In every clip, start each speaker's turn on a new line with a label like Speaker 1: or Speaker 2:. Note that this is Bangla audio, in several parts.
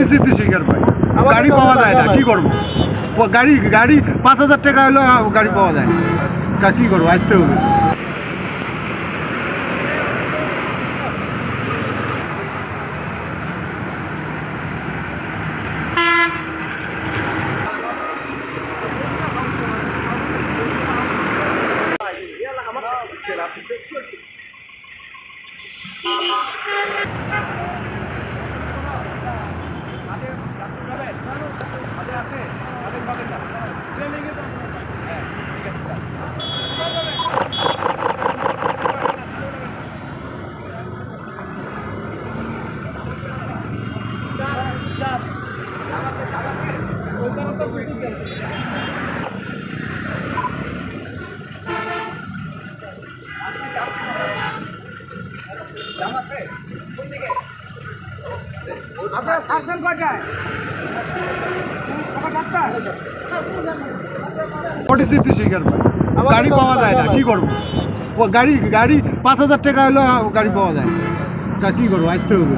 Speaker 1: পরিস্থিতি শিকার ভাই গাড়ি পাওয়া যায় না কি করব? গাড়ি গাড়ি পাঁচ হাজার টাকা হলো গাড়ি পাওয়া যায়। না তা কি করব আসতে হবে। পরিস্থিতি শিকার ভাই গাড়ি পাওয়া যায় না, কি করব? গাড়ি গাড়ি, পাঁচ হাজার টাকা হলো, গাড়ি পাওয়া যায় তা কি করব, আসতে হবে।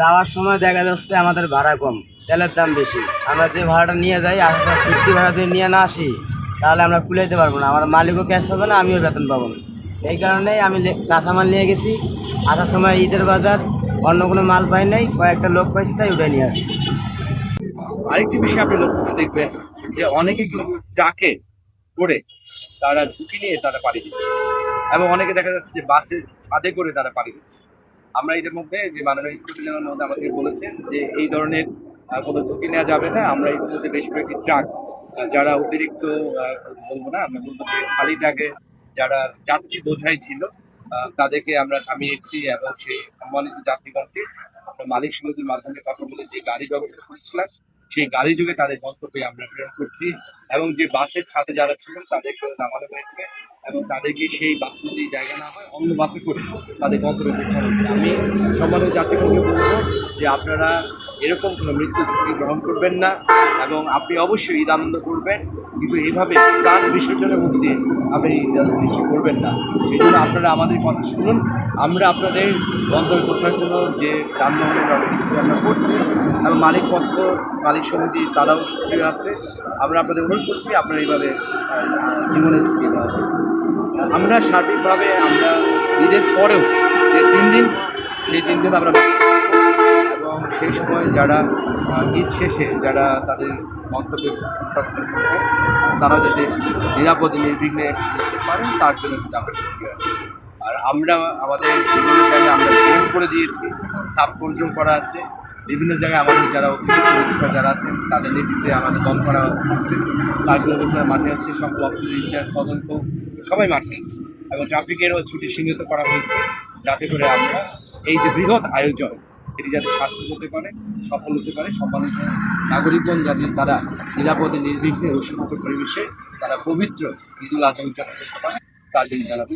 Speaker 2: যাওয়ার সময় দেখা যাচ্ছে আমাদের ভাড়া কম, তেলের দাম বেশি। আমরা যে ভাড়াটা নিয়ে যাই আমরা ফিফটি ভাড়া যদি নিয়ে না আসি, তাহলে আমরা কুলাইতে পারব না। আমার মালিকও ক্যাশ পাবে না, আমিও বেতন পাবো না। এই কারণেই আমি কাঁচামাল নিয়ে গেছি। আসার সময় ঈদের বাজার, অন্য কোনো মাল পাই নাই, কয়েকটা লোক পাইছি, তাই উঠে নিয়ে আসছি।
Speaker 3: আরেকটি বিষয় আপনি লক্ষ্য করে দেখবেন, যে অনেকে ট্রাকে করে তারা ঝুঁকি নিয়ে তারা পাড়ি দিচ্ছে। এবং অনেকে দেখা যাচ্ছে যে বাসের ছাদে করে তারা পাড়ি দিচ্ছে। আমরা এদের মধ্যে যে মাননীয় ইউটিউবের মধ্যে আমাদের বলেছেন যে এই ধরনের কোনো ঝুঁকি নেওয়া যাবে না, আমরা ইতিমধ্যে বেশ কয়েকটি ট্রাক যারা অতিরিক্ত বলব না, আমরা বলব যে খালি ট্রাকে যারা যাত্রী বোঝাই ছিল তাদেরকে আমরা থামিয়েছি এবং সেই সম্মানিত যাত্রীগণকে আমরা মালিক সমিতির মাধ্যমে কথা বলে যে গাড়ি ব্যবস্থা করেছিলাম, সেই গাড়ি যুগে তাদের গন্তব্যে আমরা প্রেরণ করছি এবং যে বাসের ছাদে যারা ছিলেন তাদেরকে নামানো হয়েছে। এবং তাদেরকে সেই বাসে যদি জায়গা না হয়, অন্য বাসে করে তাদের গন্তব্যে পৌঁছানো হচ্ছে। আমি সম্মানিত যাত্রীগণকে বলব যে আপনারা এরকম কোনো মৃত্যু ঝুঁকি গ্রহণ করবেন না এবং আপনি অবশ্যই ঈদ আনন্দ করবেন, কিন্তু এইভাবে প্রাণ বিসর্জনের মধ্যে আপনি ঈদ নিশ্চয় করবেন না। এই জন্য আপনারা আমাদের কথা শুনুন। আমরা আপনাদের গন্তব্যে পৌঁছানোর জন্য যে যানবাহনের ব্যবস্থা আমরা করছি এবং মালিক মালিক সমিতি, তারাও সক্রিয় আছে। আমরা আপনাদের অনুরোধ করছি আপনারা এইভাবে জীবনে ঝুঁকি দেওয়া আমরা সার্বিকভাবে আমরা ঈদের পরেও যে তিন দিন, সেই তিন দিন আমরা এবং সেই সময় যারা ঈদ শেষে যারা তাদের করবে, তারা যাতে নিরাপদে নির্বিঘ্নে বুঝতে পারেন তার জন্য আমরা সক্রিয় আছি। আর আমরা আমাদের বিভিন্ন জায়গায় আমরা ফোন করে দিয়েছি সাব কন্ট্রোল করা আছে। বিভিন্ন জায়গায় আমাদের যারা অতিরিক্ত ম্যাজিস্ট্রেট যারা আছেন তাদের নেতৃত্বে আমাদের দল করা হচ্ছে। কার্যকর্তারা মাঠে আছে সব অফিসার ইনচার্জ তদন্ত সবাই মাঠে আছে। এবং ট্রাফিকেরও ছুটি সীমিত করা হয়েছে যাতে করে আমরা এই যে বৃহৎ আয়োজন এটি যাতে সার্থক হতে পারে, সফল হতে পারে, সম্মানিত নাগরিকগণ যাতে তারা নিরাপদে, নির্বিঘ্নে সুখকর পরিবেশে তারা পবিত্র ঈদুল আজহা উদযাপন করতে পারে, তার জন্য জানাব।